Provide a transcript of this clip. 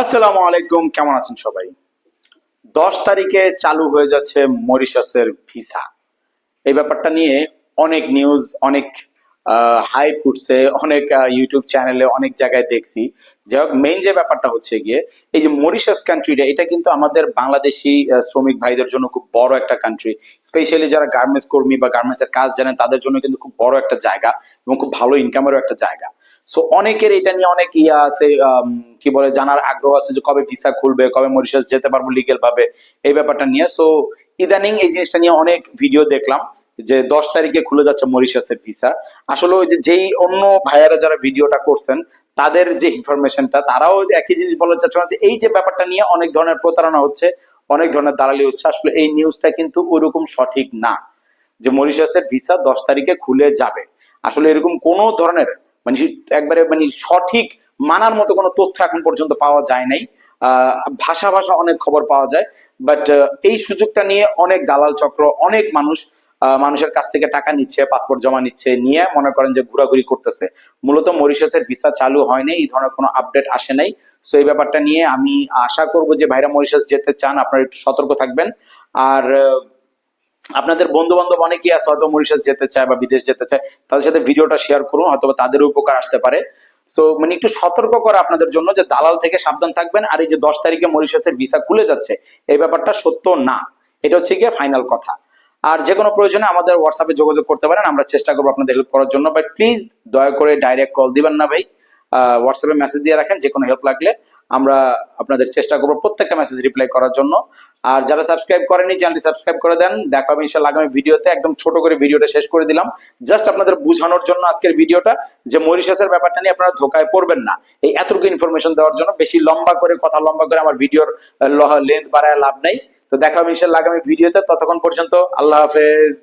আসসালামু আলাইকুম, কেমন আছেন সবাই? দশ তারিখে চালু হয়ে যাচ্ছে মরিশাসের ভিসা। এই ব্যাপারটা নিয়ে অনেক নিউজ অনেক হাইপ উঠছে, অনেক ইউটিউব চ্যানেলে অনেক জায়গায় দেখছি। যাই হোক মেইন যে ব্যাপারটা হচ্ছে গিয়ে, এই যে মরিশাস কান্ট্রিটা এটা কিন্তু আমাদের বাংলাদেশি শ্রমিক ভাইদের জন্য খুব বড় একটা কান্ট্রি স্পেশালি যারা গার্মেন্টস কর্মী বা গার্মেন্টস এর কাজ জানেন, তাদের জন্য কিন্তু খুব বড় একটা জায়গা এবং খুব ভালো ইনকামেরও একটা জায়গা। সো অনেকের এটা নিয়ে অনেক ইয়া আছে কি বলে, জানার আগ্রহ আছে যে কবে ভিসা খুলবে, কবে মরিশাস যেতে পারব লিগেল ভাবে এই ব্যাপারটা নিয়ে। সো ইদানিং এই জিনিসটা নিয়ে অনেক ভিডিও দেখলাম যে দশ তারিখে খুলে যাচ্ছে মরিশাসের ভিসা আসলে ওই যে যেই অন্য ভাইয়ারা যারা ভিডিওটা করছেন, তাদের যে ইনফরমেশনটা তারাও একই জিনিস বলা চাচ্ছে যে এই যে ব্যাপারটা নিয়ে অনেক ধরনের প্রতারণা হচ্ছে, অনেক ধরনের দালালি হচ্ছে। আসলে এই নিউজটা কিন্তু ওইরকম সঠিক না যে মরিশাসের ভিসা দশ তারিখে খুলে যাবে। আসলে এরকম কোনো ধরনের মানে একবারে মানে সঠিক মানার মতো কোনো তথ্য এখন পর্যন্ত পাওয়া যায় নাই। ভাষা ভাষা অনেক খবর পাওয়া যায় বাট এই সুযোগটা নিয়ে অনেক দালাল চক্র, অনেক মানুষ মানুষের কাছ থেকে টাকা নিচ্ছে পাসপোর্ট জমা নিচ্ছে, নিয়ে মনে করেন যে ঘোরাঘুরি করতেছে। মূলত মরিশাসের ভিসা চালু হয়নি এই ধরনের কোনো আপডেট আসে নাই। সো এই ব্যাপারটা নিয়ে আমি আশা করব যে ভাইরা মরিশাস যেতে চান, আপনারা একটু সতর্ক থাকবেন। আর আপনাদের বন্ধু বান্ধব অনেকেই আছে, হয়তো মরিশাস যেতে চায় বা বিদেশ যেতে চায়, তাদের সাথে ভিডিওটা শেয়ার করুন হয়তো বা তাদেরও উপকার আসতে পারে। সো মানে একটু সতর্ক করা আপনাদের জন্য যে দালাল থেকে সাবধান থাকবেন, আর এই যে দশ তারিখে মরিশাসের ভিসা খুলে যাচ্ছে, এই ব্যাপারটা সত্য না। এটা হচ্ছে গিয়ে ফাইনাল কথা। আর যে কোনো প্রয়োজনে আমাদের হোয়াটসঅ্যাপে যোগাযোগ করতে পারেন, আমরা চেষ্টা করব আপনাদের হেল্প করার জন্য। বাট প্লিজ দয়া করে ডাইরেক্ট কল দিবেন না ভাই। হোয়াটসঅ্যাপে মেসেজ দিয়ে রাখেন, যে কোনো হেল্প লাগলে আমরা আপনাদের চেষ্টা করব প্রত্যেকটা মেসেজ রিপ্লাই করার জন্য। আর যারা সাবস্ক্রাইব করেনি চ্যানেলটি সাবস্ক্রাইব করে দেন। দেখা হবে ইনশাল্লাহ আগামী ভিডিওতে। একদম ছোট করে ভিডিওটা শেষ করে দিলাম। জাস্ট আপনাদের বোঝানোর জন্য আজকের ভিডিওটা যে মরিশাসের ব্যাপারটা নিয়ে আপনারা ধোকায় পড়বেন না। এই এতটুকু ইনফরমেশন দেওয়ার জন্য বেশি লম্বা করে, কথা লম্বা করে আমার ভিডিওর লেন্থ বাড়ায় লাভ নেই। তো দেখা হবে ইনশাল্লাহ আগামী ভিডিওতে। ততক্ষণ পর্যন্ত আল্লাহ হাফেজ।